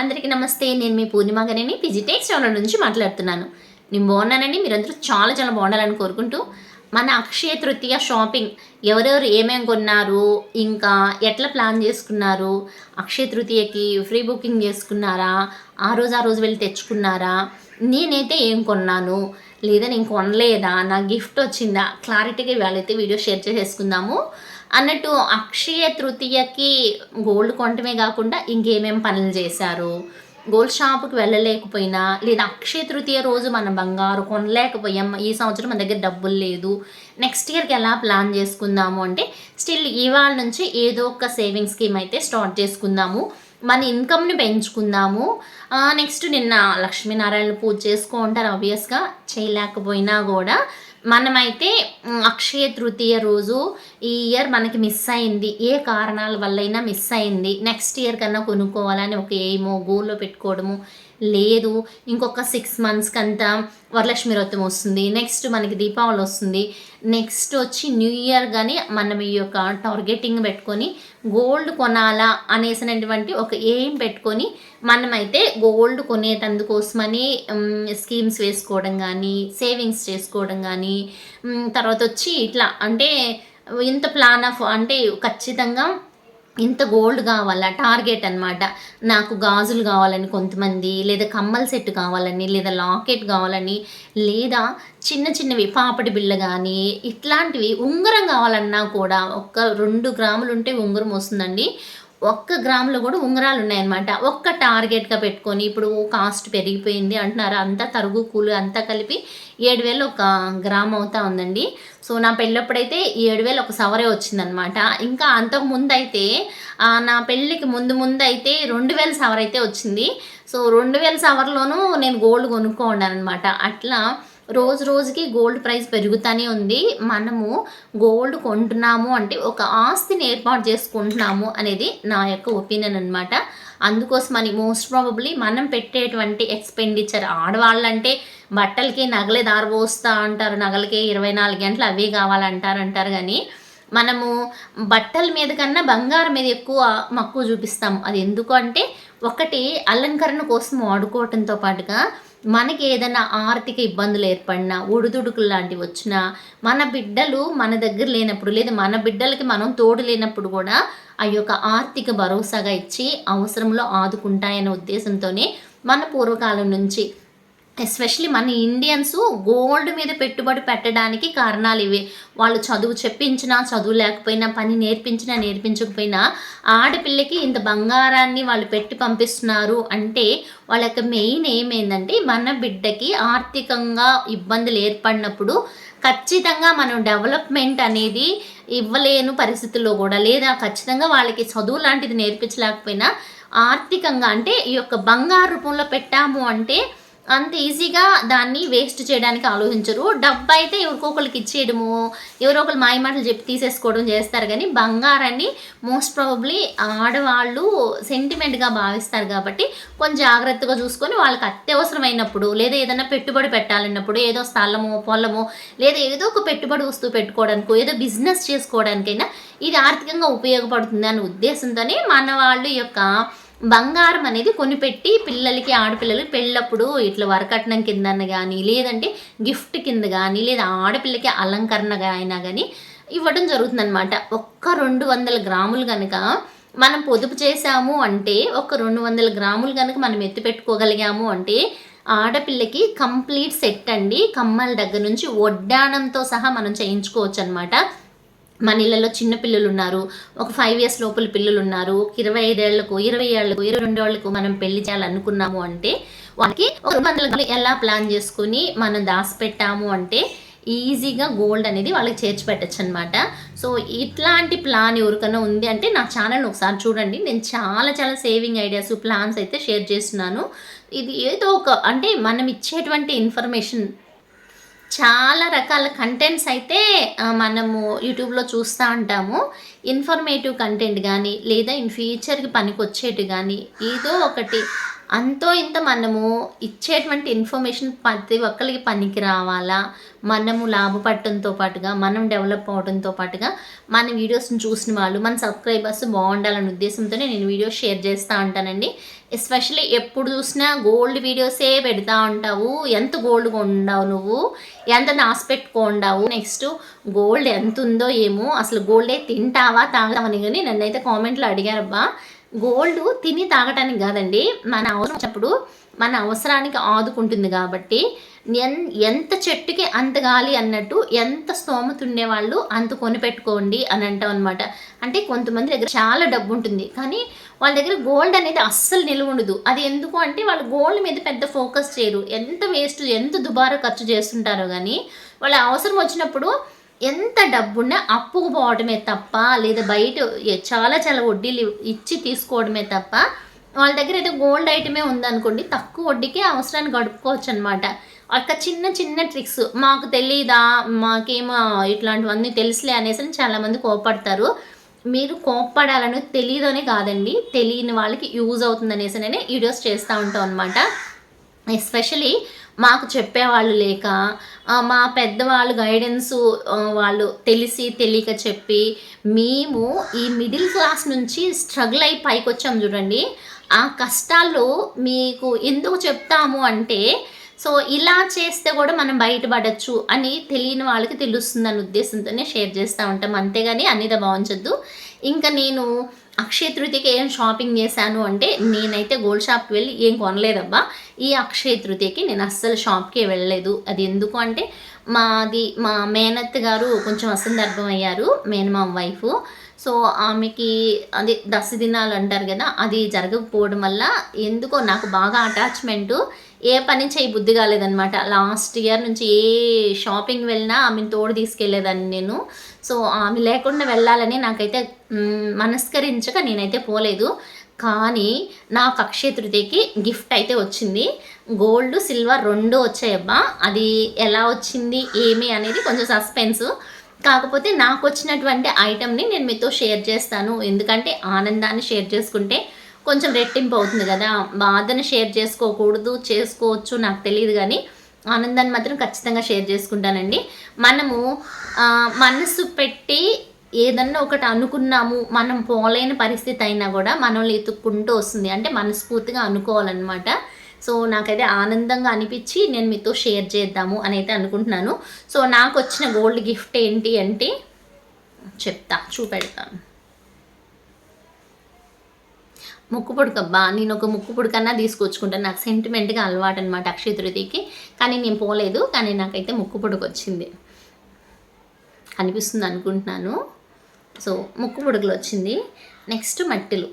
అందరికీ నమస్తే నేను మీ పూర్ణిమ గారిని ఫిజిటెక్స్ చౌనల్ నుంచి మాట్లాడుతున్నాను. నేను బాగున్నానండి మీరందరూ చాలా చాలా బాగుండాలని కోరుకుంటూ మన అక్షయ తృతీయ షాపింగ్ ఎవరెవరు ఏమేమి కొన్నారు ఇంకా ఎట్లా ప్లాన్ చేసుకున్నారు అక్షయ తృతీయకి ఫ్రీ బుకింగ్ చేసుకున్నారా ఆ రోజు ఆ రోజు వెళ్ళి తెచ్చుకున్నారా నేనైతే ఏం కొన్నాను లేదా నేను కొనలేదా నా గిఫ్ట్ వచ్చిందా క్లారిటీగా ఇవాళైతే వీడియో షేర్ చేసేసుకుందాము. అన్నట్టు అక్షయ తృతీయకి గోల్డ్ కొనటమే కాకుండా ఇంకేమేం పనులు చేశారు? గోల్డ్ షాప్కి వెళ్ళలేకపోయినా లేదా అక్షయ తృతీయ రోజు మనం బంగారు కొనలేకపోయాం ఈ సంవత్సరం మన దగ్గర డబ్బులు లేదు నెక్స్ట్ ఇయర్కి ఎలా ప్లాన్ చేసుకుందాము అంటే స్టిల్ ఇవాళ నుంచి ఏదో ఒక సేవింగ్ స్కీమ్ అయితే స్టార్ట్ చేసుకుందాము మన ఇన్కమ్ని పెంచుకుందాము. నెక్స్ట్ నిన్న లక్ష్మీనారాయణ పూజ చేసుకో ఉంటారు ఆబ్వియస్గా చేయలేకపోయినా కూడా మనమైతే అక్షయ తృతీయ రోజు ఈ ఇయర్ మనకి మిస్ అయింది. ఏ కారణాల వల్లైనా మిస్ అయింది. నెక్స్ట్ ఇయర్ కన్నా కొనుక్కోవాలని ఒక ఎయిమో గోల్లో పెట్టుకోవడము లేదు. ఇంకొక సిక్స్ మంత్స్కి అంతా వరలక్ష్మి వ్రతం వస్తుంది. నెక్స్ట్ మనకి దీపావళి వస్తుంది. నెక్స్ట్ వచ్చి న్యూ ఇయర్ కానీ మనం ఈ యొక్క టార్గెటింగ్ పెట్టుకొని గోల్డ్ కొనాలా అనేసినటువంటి ఒక ఎయిమ్ పెట్టుకొని మనమైతే గోల్డ్ కొనేటందుకోసమని స్కీమ్స్ వేసుకోవడం కానీ సేవింగ్స్ చేసుకోవడం కానీ తర్వాత వచ్చి ఇట్లా అంటే ఇంత ప్లాన్ ఆఫ్ అంటే ఖచ్చితంగా ఇంత గోల్డ్ కావాలా? టార్గెట్ అన్నమాట. నాకు గాజులు కావాలని కొంతమంది లేదా కమ్మల సెట్ కావాలని లేదా లాకెట్ కావాలని లేదా చిన్న చిన్నవి పాపడి బిళ్ళ కానీ ఇట్లాంటివి ఉంగరం కావాలన్నా కూడా ఒక్క రెండు గ్రాములు ఉంటే ఉంగరం వస్తుందండి. ఒక్క గ్రాములో కూడా ఉంగరాలు ఉన్నాయన్నమాట ఒక్క టార్గెట్గా పెట్టుకొని ఇప్పుడు కాస్ట్ పెరిగిపోయింది అంటున్నారు. అంతా తరుగు కూలు అంతా కలిపి ఏడు వేలు ఒక గ్రామ్ అవుతా ఉందండి. సో నా పెళ్ళప్పుడైతే ఏడు వేలు ఒక సవరే వచ్చిందనమాట ఇంకా అంతకు ముందు అయితే నా పెళ్ళికి ముందు ముందు అయితే రెండు వేల సవర్ అయితే వచ్చింది. సో రెండు వేల సవర్లోనూ నేను గోల్డ్ కొనుక్కోండానమాట అట్లా రోజు రోజుకి గోల్డ్ ప్రైస్ పెరుగుతూనే ఉంది. మనము గోల్డ్ కొంటున్నాము అంటే ఒక ఆస్తిని ఏర్పాటు చేసుకుంటున్నాము అనేది నా యొక్క ఒపీనియన్ అనమాట అందుకోసమని మోస్ట్ ప్రాబబ్లీ మనం పెట్టేటువంటి ఎక్స్పెండిచర్ ఆడవాళ్ళంటే బట్టలకి నగలే దారబోస్తా అంటారు. నగలకి ఇరవై నాలుగు గంటలు అవే కావాలంటారు అంటారు కానీ మనము బట్టల మీద కన్నా బంగారం మీద ఎక్కువ మక్కువ చూపిస్తాము. అది ఎందుకు అంటే ఒకటి అలంకరణ కోసం వాడుకోవటంతో పాటుగా మనకి ఏదైనా ఆర్థిక ఇబ్బందులు ఏర్పడినా ఒడిదుడుకులు లాంటివి వచ్చినా మన బిడ్డలు మన దగ్గర లేనప్పుడు లేదా మన బిడ్డలకి మనం తోడు లేనప్పుడు కూడా ఆ యొక్క ఆర్థిక భరోసాగా ఇచ్చి అవసరంలో ఆదుకుంటాయనే ఉద్దేశంతోనే మన పూర్వకాలం నుంచి ఎస్పెషలీ మన ఇండియన్స్ గోల్డ్ మీద పెట్టుబడి పెట్టడానికి కారణాలు ఇవే. వాళ్ళు చదువు చెప్పించినా చదువు లేకపోయినా పని నేర్పించినా నేర్పించకపోయినా ఆడపిల్లకి ఇంత బంగారాన్ని వాళ్ళు పెట్టి పంపిస్తున్నారు అంటే వాళ్ళ యొక్క మెయిన్ ఏమైందంటే మన బిడ్డకి ఆర్థికంగా ఇబ్బందులు ఏర్పడినప్పుడు ఖచ్చితంగా మనం డెవలప్మెంట్ అనేది ఇవ్వలేను పరిస్థితుల్లో కూడా లేదా ఖచ్చితంగా వాళ్ళకి చదువు లాంటిది నేర్పించలేకపోయినా ఆర్థికంగా అంటే ఈ యొక్క బంగారు రూపంలో పెట్టాము అంటే అంత ఈజీగా దాన్ని వేస్ట్ చేయడానికి ఆలోచించరు. డబ్బు అయితే ఎవరికొకరికి ఇచ్చేయడము ఎవరో ఒకరు మాయమాటలు చెప్పి తీసేసుకోవడం చేస్తారు కానీ బంగారాన్ని మోస్ట్ ప్రాబబ్లీ ఆడవాళ్ళు సెంటిమెంట్గా భావిస్తారు కాబట్టి కొంచెం జాగ్రత్తగా చూసుకొని వాళ్ళకి అత్యవసరమైనప్పుడు లేదా ఏదైనా పెట్టుబడి పెట్టాలన్నప్పుడు ఏదో స్థలమో పొలమో లేదా ఏదో ఒక పెట్టుబడి వస్తువు పెట్టుకోవడానికో ఏదో బిజినెస్ చేసుకోవడానికైనా ఇది ఆర్థికంగా ఉపయోగపడుతుంది అనే ఉద్దేశంతోనే మన వాళ్ళు యొక్క బంగారం అనేది కొనిపెట్టి పిల్లలకి ఆడపిల్లలకి పెళ్ళప్పుడు ఇట్లా వరకట్నం కింద కానీ లేదంటే గిఫ్ట్ కింద కానీ లేదా ఆడపిల్లకి అలంకరణగా అయినా కానీ ఇవ్వడం జరుగుతుందన్నమాట. ఒక్క రెండు వందల గ్రాములు కనుక మనం పొదుపు చేసాము అంటే ఒక రెండు వందల గ్రాములు కనుక మనం ఎత్తి పెట్టుకోగలిగాము అంటే ఆడపిల్లకి కంప్లీట్ సెట్ అండి. కమ్మల దగ్గర నుంచి వడ్డానంతో సహా మనం చేయించుకోవచ్చు అనమాట మన ఇళ్ళలో చిన్న పిల్లలు ఉన్నారు ఒక ఫైవ్ ఇయర్స్ లోపల పిల్లలు ఉన్నారు ఒక ఇరవై ఐదేళ్ళకు ఇరవై ఏళ్ళకు ఇరవై రెండు ఏళ్ళకు మనం పెళ్ళి చేయాలనుకున్నాము అంటే వాళ్ళకి ఒక రెండు వందల ఎలా ప్లాన్ చేసుకుని మనం దాచిపెట్టాము అంటే ఈజీగా గోల్డ్ అనేది వాళ్ళకి చేర్చి పెట్టచ్చు అనమాట సో ఇట్లాంటి ప్లాన్ ఎవరికైనా ఉంది అంటే నా ఛానల్ ఒకసారి చూడండి. నేను చాలా చాలా సేవింగ్ ఐడియాస్ ప్లాన్స్ అయితే షేర్ చేస్తున్నాను. ఇది ఏదో ఒక అంటే మనం ఇచ్చేటువంటి ఇన్ఫర్మేషన్ చాలా రకాల కంటెంట్స్ అయితే మనము యూట్యూబ్లో చూస్తూ ఉంటాము. ఇన్ఫర్మేటివ్ కంటెంట్ కానీ లేదా ఇన్ ఫ్యూచర్కి పనికొచ్చేటి కానీ ఏదో ఒకటి అంతో ఇంత మనము ఇచ్చేటువంటి ఇన్ఫర్మేషన్ ప్రతి ఒక్కరికి పనికి రావాలా? మనము లాభపడటంతో పాటుగా మనం డెవలప్ అవడంతో పాటుగా మన వీడియోస్ని చూసిన వాళ్ళు మన సబ్స్క్రైబర్స్ బాగుండాలనే ఉద్దేశంతోనే నేను వీడియోస్ షేర్ చేస్తూ ఉంటానండి. ఎస్పెషల్లీ ఎప్పుడు చూసినా గోల్డ్ వీడియోసే పెడతా ఉంటావు? ఎంత గోల్డ్ కొండావు నువ్వు? ఎంత దాచిపెట్టుకోండావు నెక్స్ట్ గోల్డ్ ఎంత ఉందో ఏమో? అసలు గోల్డే తింటావా తాగుతావని కానీ నన్నైతే కామెంట్లో అడిగారబ్బా. గోల్డ్ తిని తాగటానికి కాదండి మన అవసరం వచ్చినప్పుడు మన అవసరానికి ఆదుకుంటుంది కాబట్టి ఎన్ ఎంత చెట్టుకి అంత గాలి అన్నట్టు ఎంత స్తోమత ఉండేవాళ్ళు అంత కొనిపెట్టుకోండి అని అంటాం అనమాట అంటే కొంతమంది దగ్గర చాలా డబ్బు ఉంటుంది కానీ వాళ్ళ దగ్గర గోల్డ్ అనేది అస్సలు నిలువ ఉండదు. అది ఎందుకు అంటే వాళ్ళు గోల్డ్ మీద పెద్ద ఫోకస్ చేయరు. ఎంత వేస్ట్ ఎంత దుబారా ఖర్చు చేస్తుంటారో కానీ వాళ్ళ అవసరం వచ్చినప్పుడు ఎంత డబ్బున్నా అప్పుకు పోవడమే తప్ప లేదా బయట చాలా చాలా వడ్డీలు ఇచ్చి తీసుకోవడమే తప్ప వాళ్ళ దగ్గర అయితే గోల్డ్ ఐటమే ఉందనుకోండి తక్కువ వడ్డీకే అవసరాన్ని గడుపుకోవచ్చు అనమాట అక్క చిన్న చిన్న ట్రిక్స్ మాకు తెలియదా మాకేమో ఇట్లాంటివన్నీ తెలుసులే అనేసి అని చాలామంది కోపడతారు. మీరు కోప్పడాలని తెలియదనే కాదండి తెలియని వాళ్ళకి యూజ్ అవుతుంది అనేసి వీడియోస్ చేస్తూ ఉంటాం అనమాట ఎస్పెషలీ మాకు చెప్పేవాళ్ళు లేక మా పెద్దవాళ్ళు గైడెన్స్ వాళ్ళు తెలిసి తెలియక చెప్పి మేము ఈ మిడిల్ క్లాస్ నుంచి స్ట్రగుల్ అయి పైకి వచ్చాం చూడండి. ఆ కష్టాలు మీకు ఎందుకు చెప్తాము అంటే సో ఇలా చేస్తే కూడా మనం బయటపడచ్చు అని తెలియని వాళ్ళకి తెలుస్తుందన్న ఉద్దేశంతోనే షేర్ చేస్తూ ఉంటాం. అంతేగాని అన్నిదా భావించద్దు ఇంకా నేను అక్షయ తృతీయకి ఏం షాపింగ్ చేశాను అంటే నేనైతే గోల్డ్ షాప్కి వెళ్ళి ఏం కొనలేదబ్బా. ఈ అక్షయ తృతీయకి నేను అస్సలు షాప్కే వెళ్ళలేదు. అది ఎందుకు అంటే మాది మా మేనత్ గారు కొంచెం అసందర్భం అయ్యారు మేనమామ వైఫ్. సో ఆమెకి అది దశ దినాలు అంటారు కదా అది జరగకపోవడం వల్ల ఎందుకో నాకు బాగా అటాచ్మెంటు ఏ పని చేయి బుద్ధి కాలేదనమాట లాస్ట్ ఇయర్ నుంచి ఏ షాపింగ్ వెళ్ళినా ఆమెను తోడు తీసుకెళ్ళేదాన్ని నేను. సో ఆమె లేకుండా వెళ్ళాలని నాకైతే మనస్కరించక నేనైతే పోలేదు. కానీ నాకు అక్షయ తృతీయకి గిఫ్ట్ అయితే వచ్చింది. గోల్డ్ సిల్వర్ రెండు వచ్చాయబ్బా. అది ఎలా వచ్చింది ఏమి అనేది కొంచెం సస్పెన్స్. కాకపోతే నాకు వచ్చినటువంటి ఐటమ్ని నేను మీతో షేర్ చేస్తాను. ఎందుకంటే ఆనందాన్ని షేర్ చేసుకుంటే కొంచెం రెట్టింపు అవుతుంది కదా. బాధను షేర్ చేసుకోకూడదు చేసుకోవచ్చు నాకు తెలియదు కానీ ఆనందాన్ని మాత్రం ఖచ్చితంగా షేర్ చేసుకుంటానండి. మనము మనసు పెట్టి ఏదన్నా ఒకటి అనుకున్నాము మనం పోలేని పరిస్థితి అయినా కూడా మనల్ని ఎత్తుక్కుంటూ వస్తుంది. అంటే మనస్ఫూర్తిగా అనుకోవాలన్నమాట. సో నాకైతే ఆనందంగా అనిపించి నేను మీతో షేర్ చేద్దాము అని అయితే అనుకుంటున్నాను. సో నాకు వచ్చిన గోల్డ్ గిఫ్ట్ ఏంటి అంటే చెప్తా చూపెడతాను. ముక్కు పుడకబ్బా నేను ఒక ముక్కు పుడకన్నా తీసుకొచ్చుకుంటాను నాకు సెంటిమెంట్గా అలవాటు అనమాట అక్షయ తృతీయకి కానీ నేను పోలేదు కానీ నాకైతే ముక్కు పుడక వచ్చింది అనిపిస్తుంది అనుకుంటున్నాను. సో ముక్కు పుడకలు వచ్చింది. నెక్స్ట్ మట్టిలు.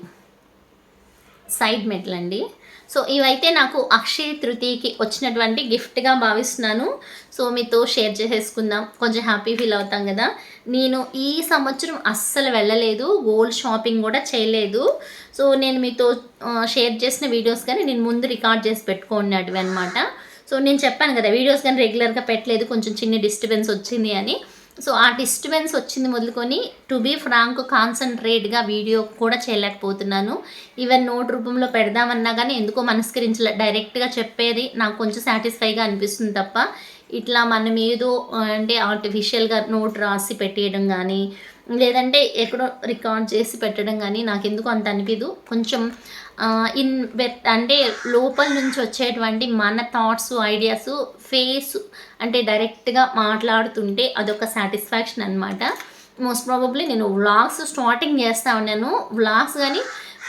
సైడ్ మెట్లు అండి సో ఇవైతే నాకు అక్షయ తృతీయకి వచ్చినటువంటి గిఫ్ట్గా భావిస్తున్నాను. సో మీతో షేర్ చేసేసుకుందాం. కొంచెం హ్యాపీ ఫీల్ అవుతాం కదా. నేను ఈ సంవత్సరం అస్సలు వెళ్ళలేదు. గోల్డ్ షాపింగ్ కూడా చేయలేదు. సో నేను మీతో షేర్ చేసిన వీడియోస్ కానీ నేను ముందు రికార్డ్ చేసి పెట్టుకున్నటివి అనమాట సో నేను చెప్పాను కదా వీడియోస్ కానీ రెగ్యులర్గా పెట్టలేదు. కొంచెం చిన్న డిస్టర్బెన్స్ వచ్చింది అని. సో ఆ డిస్టర్బెన్స్ వచ్చింది మొదలుకొని టు బీ ఫ్రాంక్ కాన్సన్ట్రేట్గా వీడియో కూడా చేయలేకపోతున్నాను. ఈవెన్ నోట్ రూపంలో పెడదామన్నా కానీ ఎందుకో మనస్కరించలే. డైరెక్ట్గా చెప్పేది నాకు కొంచెం సాటిస్ఫైగా అనిపిస్తుంది తప్ప ఇట్లా మనం ఏదో అంటే ఆర్టిఫిషియల్గా నోట్ రాసి పెట్టేయడం కానీ లేదంటే ఎక్కడో రికార్డ్ చేసి పెట్టడం కానీ నాకు ఎందుకు అంత అనిపించదు కొంచెం ఇన్ అంటే లోపల నుంచి వచ్చేటువంటి మన థాట్స్ ఐడియాస్ ఫేస్ అంటే డైరెక్ట్గా మాట్లాడుతుంటే అదొక సాటిస్ఫాక్షన్ అనమాట మోస్ట్ ప్రాబబ్లీ నేను వ్లాగ్స్ స్టార్టింగ్ చేస్తా ఉన్నాను. వ్లాగ్స్ కానీ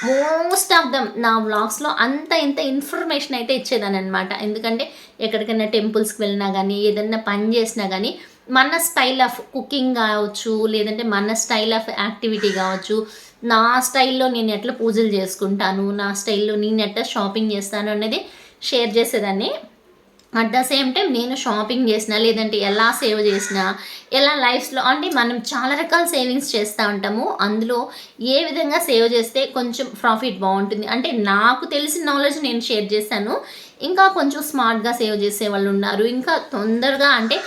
మోస్ట్ ఆఫ్ దమ్ నా వ్లాగ్స్లో అంత ఇంత ఇన్ఫర్మేషన్ అయితే ఇచ్చేదాన్ని అనమాట ఎందుకంటే ఎక్కడికైనా టెంపుల్స్కి వెళ్ళినా కానీ ఏదైనా పని చేసినా కానీ మన స్టైల్ ఆఫ్ కుకింగ్ కావచ్చు లేదంటే మన స్టైల్ ఆఫ్ యాక్టివిటీ కావచ్చు నా స్టైల్లో నేను ఎట్లా పూజలు చేసుకుంటాను నా స్టైల్లో నేను ఎట్లా షాపింగ్ చేస్తాను అనేది షేర్ చేసేదాన్ని. అట్ ద సేమ్ టైం నేను షాపింగ్ చేసిన లేదంటే ఎలా సేవ్ చేసిన ఎలా లైఫ్లో అంటే మనం చాలా రకాల సేవింగ్స్ చేస్తూ ఉంటాము. అందులో ఏ విధంగా సేవ్ చేస్తే కొంచెం ప్రాఫిట్ బాగుంటుంది. అంటే నాకు తెలిసిన నాలెడ్జ్ నేను షేర్ చేశాను. ఇంకా కొంచెం స్మార్ట్గా సేవ్ చేసే వాళ్ళు ఉన్నారు. ఇంకా తొందరగా అంటే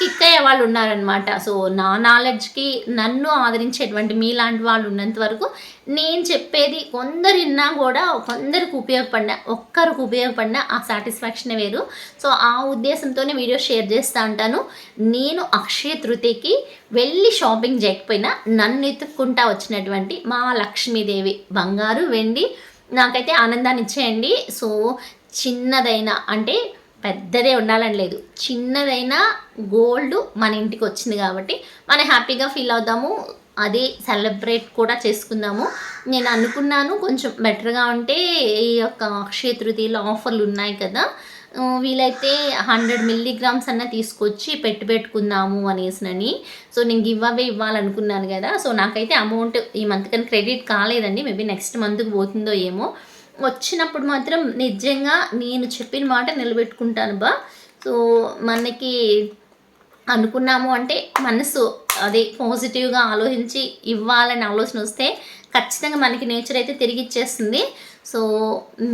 కిక్ అయ్యే వాళ్ళు ఉన్నారనమాట సో నా నాలెడ్జ్కి నన్ను ఆదరించేటువంటి మీలాంటి వాళ్ళు ఉన్నంత వరకు నేను చెప్పేది కొందరు విన్నా కూడా కొందరికి ఉపయోగపడిన ఒక్కరికి ఉపయోగపడిన ఆ సాటిస్ఫాక్షనే వేరు. సో ఆ ఉద్దేశంతోనే వీడియో షేర్ చేస్తూ ఉంటాను. నేను అక్షయ తృతీయకి వెళ్ళి షాపింగ్ చేయకపోయినా నన్ను ఎత్తుక్కుంటా వచ్చినటువంటి మా లక్ష్మీదేవి బంగారు వెండి. నాకైతే ఆనందాన్ని ఇచ్చేయండి. సో చిన్నదైనా అంటే పెద్దదే ఉండాలని లేదు. చిన్నదైనా గోల్డ్ మన ఇంటికి వచ్చింది కాబట్టి మనం హ్యాపీగా ఫీల్ అవుదాము. అది సెలబ్రేట్ కూడా చేసుకుందాము. నేను అనుకున్నాను కొంచెం బెటర్గా ఉంటే ఈ యొక్క అక్షయ తృతీయలో ఆఫర్లు ఉన్నాయి కదా. వీలైతే హండ్రెడ్ మిల్లీగ్రామ్స్ అన్న తీసుకొచ్చి పెట్టి పెట్టుకుందాము అనేసినని సో నేను గివ్ అవే ఇవ్వాలనుకున్నాను కదా. సో నాకైతే అమౌంట్ ఈ మంత్ కానీ క్రెడిట్ కాలేదండి. మేబీ నెక్స్ట్ మంత్కి పోతుందో ఏమో. వచ్చినప్పుడు మాత్రం నిజంగా నేను చెప్పిన మాట నిలబెట్టుకుంటాను బా. సో మనకి అనుకున్నాము అంటే మనసు అదే పాజిటివ్గా ఆలోచించి ఇవ్వాలని ఆలోచన వస్తే ఖచ్చితంగా మనకి నేచర్ అయితే తిరిగి ఇచ్చేస్తుంది. సో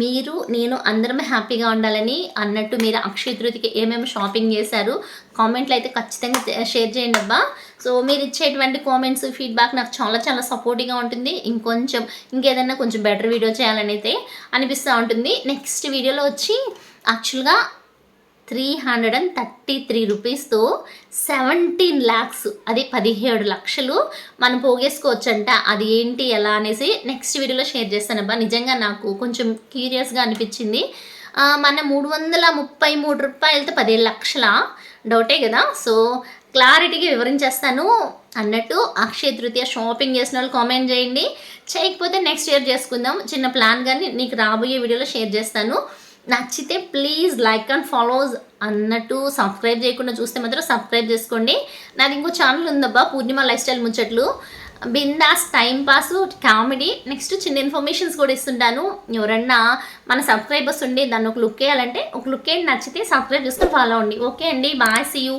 మీరు నేను అందరం హ్యాపీగా ఉండాలని అన్నట్టు మీరు అక్షయ తృతికి ఏమేమి షాపింగ్ చేశారు కామెంట్లు అయితే ఖచ్చితంగా షేర్ చేయండి అబ్బా. సో మీరు ఇచ్చేటువంటి కామెంట్స్ ఫీడ్బ్యాక్ నాకు చాలా చాలా సపోర్టివ్గా ఉంటుంది. ఇంకొంచెం ఇంకేదన్నా కొంచెం బెటర్ వీడియో చేయాలని అయితే అనిపిస్తూ ఉంటుంది. నెక్స్ట్ వీడియోలో వచ్చి యాక్చువల్గా three hundred and thirty three రూపీస్తో seventeen lakhs అది పదిహేడు లక్షలు. మనం పోగేసుకోవచ్చంట. అది ఏంటి ఎలా అనేసి నెక్స్ట్ వీడియోలో షేర్ చేస్తానబ్బా. నిజంగా నాకు కొంచెం క్యూరియస్గా అనిపించింది. మన మూడు వందల ముప్పై మూడు రూపాయలతో పదిహేడు లక్షల? డౌటే కదా? సో క్లారిటీగా వివరించేస్తాను అన్నట్టు అక్షయ తృతీయ షాపింగ్ చేసిన వాళ్ళు కామెంట్ చేయండి. చేయకపోతే నెక్స్ట్ ఇయర్ చేసుకుందాం. చిన్న ప్లాన్ కానీ నీకు రాబోయే వీడియోలో షేర్ చేస్తాను. నచ్చితే ప్లీజ్ లైక్ అండ్ ఫాలోస్ అన్నట్టు సబ్స్క్రైబ్ చేయకుండా చూస్తే మాత్రం సబ్స్క్రైబ్ చేసుకోండి. నాది ఇంకో ఛానల్ ఉందబ్బా పూర్ణిమ లైఫ్ స్టైల్ ముచ్చట్లు. బిందాస్ టైం పాస్ కామెడీ నెక్స్ట్ చిన్న ఇన్ఫర్మేషన్స్ కూడా ఇస్తుంటాను. ఎవరన్నా మన సబ్స్క్రైబర్స్ ఉండి దాన్ని ఒక లుక్ వేయాలంటే ఒక లుక్ వేయండి నచ్చితే సబ్స్క్రైబ్ చేసుకుని ఫాలో అవ్వండి. ఓకే అండి బాయ్ సీ యూ